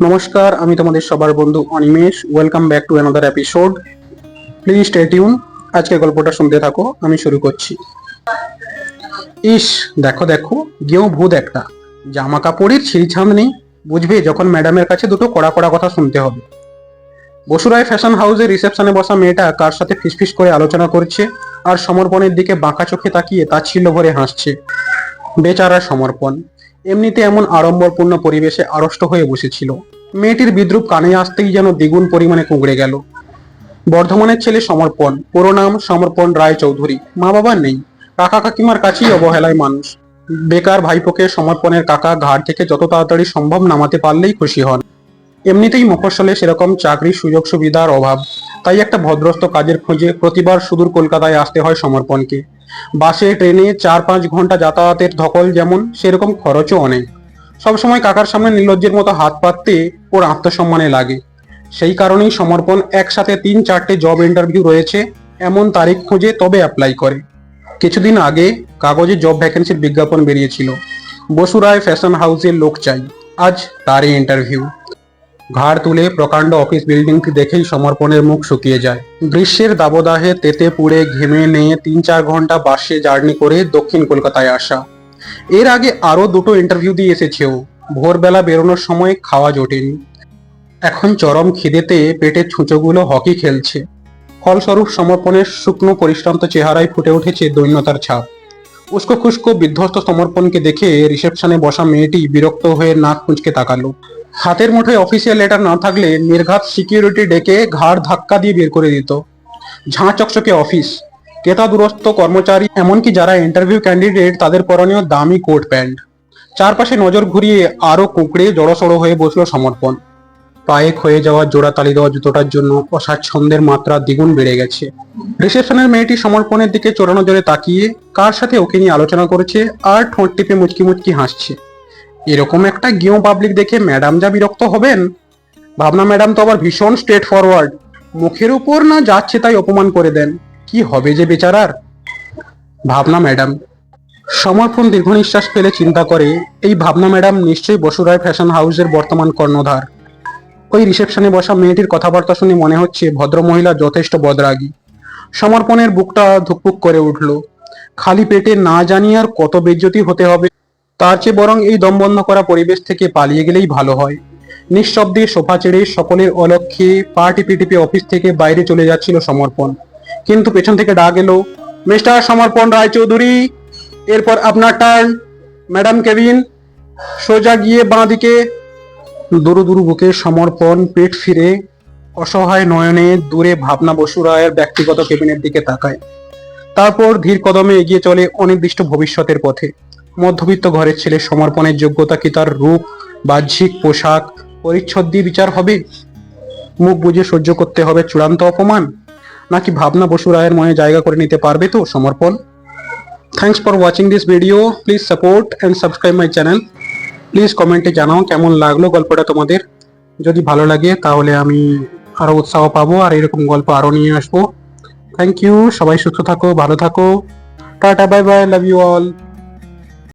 নমস্কার, আমি তোমাদের সবার বন্ধু Animesh. Welcome back to another episode please tune আজকে গল্পটা শুনতে থাকো, আমি শুরু করছি। ইস, দেখো দেখো, গেও ভূত একটা। জামা কাপড়ের ছিঁড়ছাঁদ নেই। বুঝবে, যখন ম্যাডামের কাছে দুটো কড়া কড়া কথা শুনতে হবে। বসুরায় ফ্যাশন হাউসের রিসেপশনে বসা মেয়েটা কার সাথে ফিসফিস করে আলোচনা করছে, আর সমর্পণের দিকে বাঁকা চোখে তাকিয়ে তা ছিল ভরে হাসছে। বেচারা সমর্পণ। এমনিতে এমন আড়ম্বরপূর্ণ পরিবেশে আড়ষ্ট হয়ে বসেছিল। মেয়েটির বিদ্রুপ কানে আসতেই যেন দ্বিগুণ পরিমাণে কুঁকড়ে গেল। বর্ধমানের ছেলে সমর্পণ, পুরো নাম সমর্পণ রায় চৌধুরী মা বাবা নেই। কাকা কাকিমার কাছেই অবহেলায় মানুষ। বেকার ভাইপোকে সমর্পণের কাকা ঘাট থেকে যত তাড়াতাড়ি সম্ভব নামাতে পারলেই খুশি হন। এমনিতেই মফস্বলে সেরকম চাকরির সুযোগ সুবিধার অভাব। তাই একটা ভদ্রস্থ কাজের খোঁজে প্রতিবার সুদূর কলকাতায় আসতে হয় সমর্পণকে। বাসে, ট্রেনে চার পাঁচ ঘণ্টা যাতায়াতের ধকল যেমন, সেরকম খরচও অনেক। সবসময় কাকার সামনে নির্লজ্জের মতো হাত পাততে ওর আত্মসম্মানে লাগে। সেই কারণেই সমর্পণ একসাথে তিন চারটে জব ইন্টারভিউ রয়েছে, এমন তারিখ খুঁজে তবে অ্যাপ্লাই করে। কিছুদিন আগে কাগজে জব ভ্যাকেন্সির বিজ্ঞাপন বেরিয়েছিল। বসুরায় ফ্যাশন হাউসের লোক চাই, আজ তারই ইন্টারভিউ ঘাড় তুলে প্রকাণ্ড অফিস বিল্ডিংটি দেখেই সমর্পণের মুখ শুকিয়ে যায়। গ্রীষ্মের দাবদাহে তেতে পুড়ে ঘেমে নিয়ে তিন চার ঘণ্টা বাসে জার্নি করে দক্ষিণ কলকাতায় আসা। এর আগে আরও দুটো ইন্টারভিউ দিয়ে এসেছেও। ভোরবেলা বেরোনোর সময় খাওয়া জোটেনি। এখন চরম খিদেতে পেটের ছুঁচোগুলো হকি খেলছে। ফলস্বরূপ সমর্পণের শুকনো পরিশ্রান্ত চেহারায় ফুটে উঠেছে দৈন্যতার ছাপ। উস্কো খুস্কো বিধ্বস্ত সমর্পণকে দেখে রিসেপশনে বসা মেয়েটি বিরক্ত হয়ে নাক কুঁচকে তাকালো। হাতের মুঠোয় অফিসিয়াল লেটার না থাকলে নির্ঘাত সিকিউরিটি ডেকে ঘাড় ধাক্কা দিয়ে বের করে দিত। ঝাঁ চকচকে অফিস ক্রেতা দূরস্থ কর্মচারী, এমনকি যারা ইন্টারভিউ ক্যান্ডিডেট তাদের পরনীয় দামি কোট প্যান্ট চারপাশে নজর ঘুরিয়ে আরও কুঁকড়ে জড়সড়ো হয়ে বসল সমর্পণ। পায়ে ক্ষয়ে যাওয়া, জোড়া তালি দেওয়া জুতোটার জন্য অস্বাচ্ছন্দ্যের মাত্রা দ্বিগুণ বেড়ে গেছে। রিসেপশনের মেয়েটি সমর্পণের দিকে চোরানো জোরে তাকিয়ে, কার সাথে ওকে নিয়ে আলোচনা করেছে, আর ঠোঁট টিপে মুচকি মুচকি হাসছে। এরকম একটা গেও পাবলিক দেখে ম্যাডাম যা বিরক্ত হবেন। ভাবনা ম্যাডাম তো আবার ভীষণ স্ট্রেট ফরওয়ার্ড মুখের উপর না যাচ্ছে তাই অপমান করে দেন। কি হবে যে বেচারার? ভাবনা ম্যাডাম সমর্পণ দীর্ঘ নিঃশ্বাস ফেলে চিন্তা করে, এই ভাবনা ম্যাডাম নিশ্চয়ই বসুরায় ফ্যাশন হাউসের বর্তমান কর্ণধার। ওই রিসেপশনে বসা মেয়েটির কথাবার্তা শুনে মনে হচ্ছে ভদ্রমহিলা যথেষ্ট বদরাগী। সমর্পণের বুকটা ধুকপুক করে উঠল। খালি পেটে না জানি আর কত বেজ্জতি হতে হবে। তার চেয়ে বরং এই দমবন্ধ করা পরিবেশ থেকে পালিয়ে গেলেই ভালো হয়। নিঃশব্দে সোফা ছেড়ে সকলের অলক্ষ্যে পা টিপে টিপে অফিস থেকে বাইরে চলে যাচ্ছিল সমর্পণ। কিন্তু পেছন থেকে ডাক এলো, মিস্টার সমর্পণ রায়চৌধুরী, এরপর আপনার টার্ন ম্যাডাম কেবিন সোজা গিয়ে বাঁ দিকে। দুরু দুরু বুকে সমর্পণ পেট ফিরে অসহায় নয়নে দূরে ভাবনা বসু রায়ের ব্যক্তিগত কেবিনের দিকে তাকায়। তারপর ধীর কদমে এগিয়ে চলে অনির্দিষ্ট ভবিষ্যতের পথে। মধ্যবিত্ত ঘরের ছেলে সমর্পণের যোগ্যতা কি তার রূপ, বাহ্যিক পোশাক, পরিচ্ছদ দিয়ে বিচার হবে? মুখ বুঝে সহ্য করতে হবে চূড়ান্ত অপমান? নাকি ভাবনা বসু রায়ের মনে জায়গা করে নিতে পারবে তো সমর্পণ? Thanks for watching this video please support and subscribe my channel please কমেন্টে জানাও কেমন লাগল গল্পটা তোমাদের। যদি ভালো লাগে তাহলে আমি আরও উৎসাহ পাবো আর এরকম গল্প আরও নিয়ে আসব। থ্যাংক ইউ সবাই সুস্থ থাকো, ভালো থাকো। Tata bye bye love you all